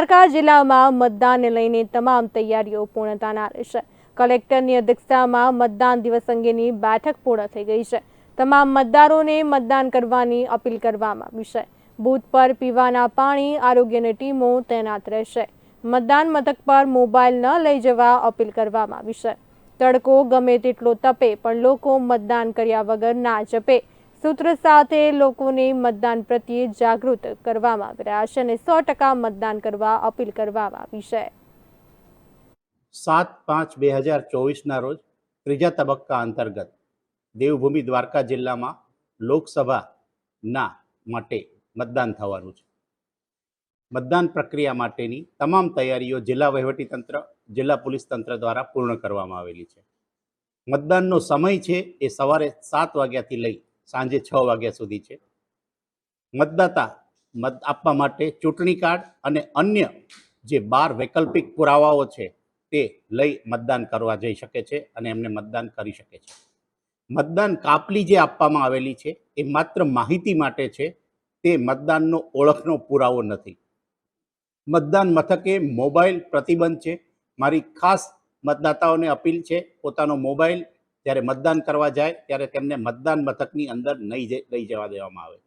દ્વારકા જિલ્લામાં મતદાનને લઈને તમામ તૈયારીઓ પૂર્ણતાના રહેશે કલેક્ટરની અધ્યક્ષતામાં મતદાન દિવસ અંગેની બેઠક પૂર્ણ થઈ ગઈ છે. તમામ મતદારોને મતદાન કરવાની અપીલ કરવામાં આવી છે. બૂથ પર પીવાના પાણી, આરોગ્યની ટીમો તૈનાત રહેશે. મતદાન મથક પર મોબાઈલ ન લઈ જવા અપીલ કરવામાં આવી છે. તડકો ગમે તેટલો તપે, પણ લોકો મતદાન કર્યા વગર ના જપે. સૂત્ર સાથે લોકોને મતદાન પ્રત્યે જાગૃત કરવામાં આવી રહ્યા છે અને સો ટકા મતદાન કરવા અપીલ કરવામાં આવી છે. સાત પાંચ બે હજાર ચોવીસના રોજ ત્રીજા તબક્કા અંતર્ગત દેવભૂમિ દ્વારકા જિલ્લામાં લોકસભાના માટે મતદાન થવાનું છે. મતદાન પ્રક્રિયા માટેની તમામ તૈયારીઓ જિલ્લા વહીવટીતંત્ર જિલ્લા પોલીસ તંત્ર દ્વારા પૂર્ણ કરવામાં આવેલી છે. મતદાનનો સમય છે એ સવારે સાત વાગ્યાથી લઈ સાંજે છ વાગ્યા સુધી છે. મતદાતા મત આપવા માટે ચૂંટણી કાર્ડ અને અન્ય જે બાર વૈકલ્પિક પુરાવાઓ છે તે લઈ મતદાન કરવા જઈ શકે છે અને એમને મતદાન કરી શકે છે. મતદાન કાપલી જે આપવામાં આવેલી છે એ માત્ર માહિતી માટે છે, તે મતદાનનો ઓળખનો પુરાવો નથી. મતદાન મથકે મોબાઈલ પ્રતિબંધ છે. મારી ખાસ મતદાતાઓને અપીલ છે, પોતાનો મોબાઈલ જ્યારે મતદાન કરવા જાય ત્યારે તેમને મતદાન મથકની અંદર નહીં લઈ જવા દેવામાં આવે.